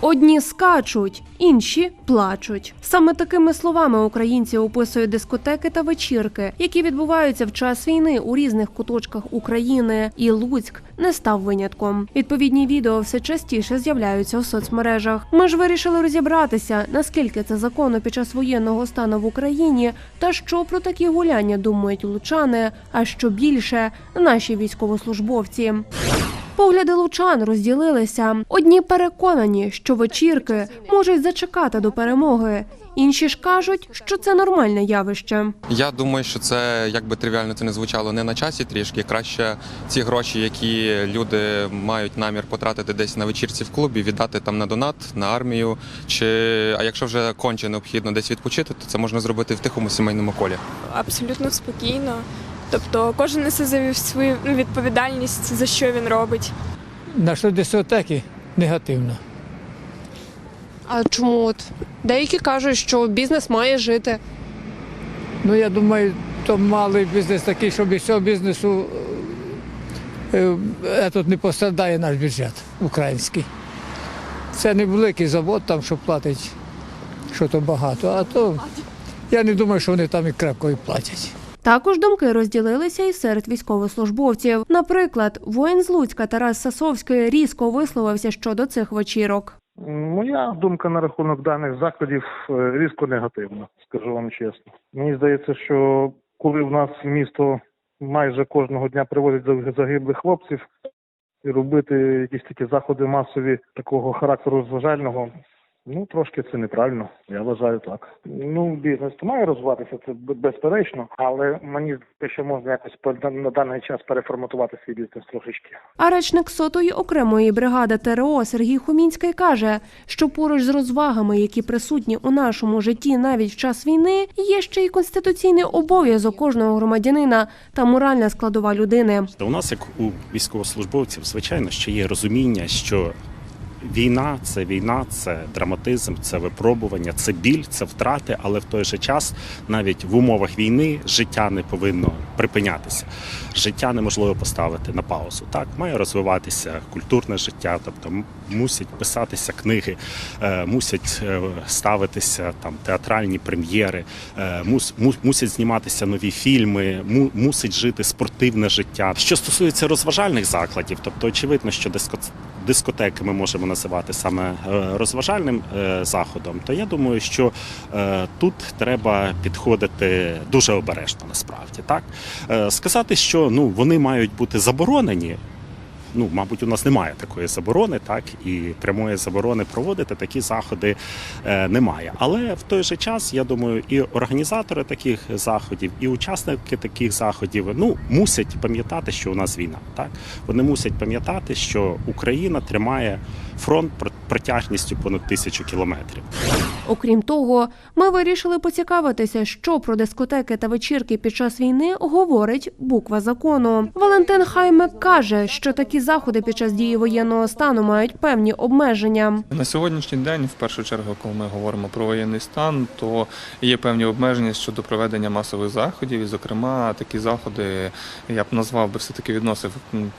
Одні скачуть, інші плачуть. Саме такими словами українці описують дискотеки та вечірки, які відбуваються в час війни у різних куточках України, і Луцьк не став винятком. Відповідні відео все частіше з'являються у соцмережах. Ми ж вирішили розібратися, наскільки це законно під час воєнного стану в Україні, та що про такі гуляння думають лучани, а що більше наші військовослужбовці. Погляди лучан розділилися. Одні переконані, що вечірки можуть зачекати до перемоги. Інші ж кажуть, що це нормальне явище. Я думаю, що це як би тривіально це не звучало не на часі трішки. Краще ці гроші, які люди мають намір потратити десь на вечірці в клубі, віддати там на донат, на армію. Чи а якщо вже конче необхідно десь відпочити, то це можна зробити в тихому сімейному колі. абсолютно спокійно. Тобто кожен несе за свою ну, відповідальність, за що він робить. На що дискотеки негативно. А чому от деякі кажуть, що бізнес має жити? Ну я думаю, то малий бізнес такий, що без цього бізнесу е, е, тут не пострадає наш бюджет український. Це не великий завод, там що платить, що то багато, а то я не думаю, що вони там і крепко і платять. Також думки розділилися і серед військовослужбовців. Наприклад, воїн з Луцька Тарас Сасовський різко висловився щодо цих вечірок. Моя думка на рахунок даних закладів е, різко негативна, скажу вам чесно. Мені здається, що коли в нас місто майже кожного дня привозять за- загиблих хлопців, і робити якісь такі заходи масові такого характеру розважального, ну трошки це неправильно. Я вважаю так. Ну, бізнес то має розвиватися, це безперечно, але мені здається, що можна якось на даний час переформатувати свій бізнес трошечки. А речник сотої окремої бригади ТРО Сергій Хумінський каже, що поруч з розвагами, які присутні у нашому житті навіть в час війни, є ще й конституційний обов'язок кожного громадянина та моральна складова людини. Та у нас, як у військовослужбовців, звичайно, що є розуміння, що війна це війна, це драматизм, це випробування, це біль, це втрати, але в той же час, навіть в умовах війни, життя не повинно припинятися. Життя неможливо поставити на паузу. Так має розвиватися культурне життя, тобто мусять писатися книги, е, мусять е, ставитися там театральні прем'єри, е, мус, му- мусять зніматися нові фільми, мусить жити спортивне життя. Що стосується розважальних закладів, тобто очевидно, що диско, дискотеки ми можемо називати саме е, розважальним е, заходом, то я думаю, що е, тут треба підходити дуже обережно насправді. Так сказати, що ну вони мають бути заборонені. Ну, мабуть, у нас немає такої заборони, так і прямої заборони проводити такі заходи е, немає. Але в той же час, я думаю, і організатори таких заходів, і учасники таких заходів ну мусять пам'ятати, що у нас війна. Так вони мусять пам'ятати, що Україна тримає фронт про- протяжністю понад тисячу кілометрів. Окрім того, ми вирішили поцікавитися, що про дискотеки та вечірки під час війни говорить буква закону. Валентин Хаймек каже, що такі заходи під час дії воєнного стану мають певні обмеження. На сьогоднішній день, в першу чергу, коли ми говоримо про воєнний стан, то є певні обмеження щодо проведення масових заходів. І, зокрема, такі заходи я б назвав би все-таки відносив м,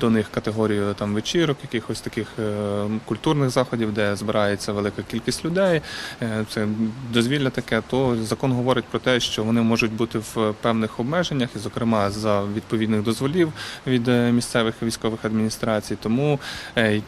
до них категорію там вечірок, якихось таких е, культурних заходів, де збирається велика кількість людей. Е, це дозвілля таке. То закон говорить про те, що вони можуть бути в певних обмеженнях, і, зокрема, за відповідних дозволів від е, місцевих військових адміністрацій. Тому е,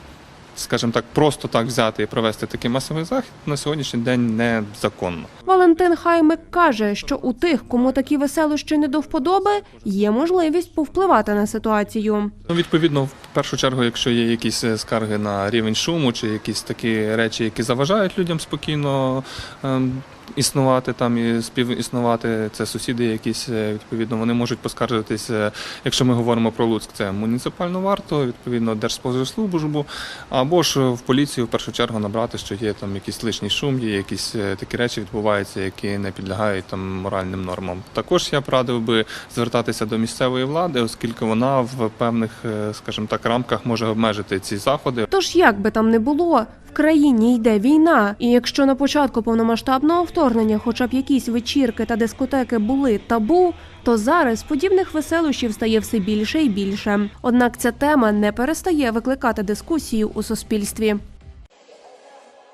скажімо так, просто так взяти і провести такий масовий захід на сьогоднішній день незаконно. Валентин Хаймик каже, що у тих, кому такі веселощі не до вподоби, є можливість повпливати на ситуацію. Ну, відповідно, в першу чергу, якщо є якісь е, скарги на рівень шуму чи якісь такі речі, які заважають людям спокійно ем, існувати там і співіснувати, це сусіди, якісь е, відповідно, вони можуть поскаржитися. Якщо ми говоримо про Луцьк, це муніципальну варту, відповідно, Держспоживслужбу, або ж в поліцію в першу чергу набрати, що є там якийсь лишній шум, є якісь е, такі речі відбуваються, які не підлягають там моральним нормам. Також я б радив би звертатися до місцевої влади, оскільки вона в певних, е, скажімо так, рамках може обмежити ці заходи. Тож, як би там не було, в країні йде війна, і якщо на початку повномасштабного вторгнення, хоча б якісь вечірки та дискотеки були табу, то зараз подібних веселощів стає все більше і більше. Однак ця тема не перестає викликати дискусію у суспільстві.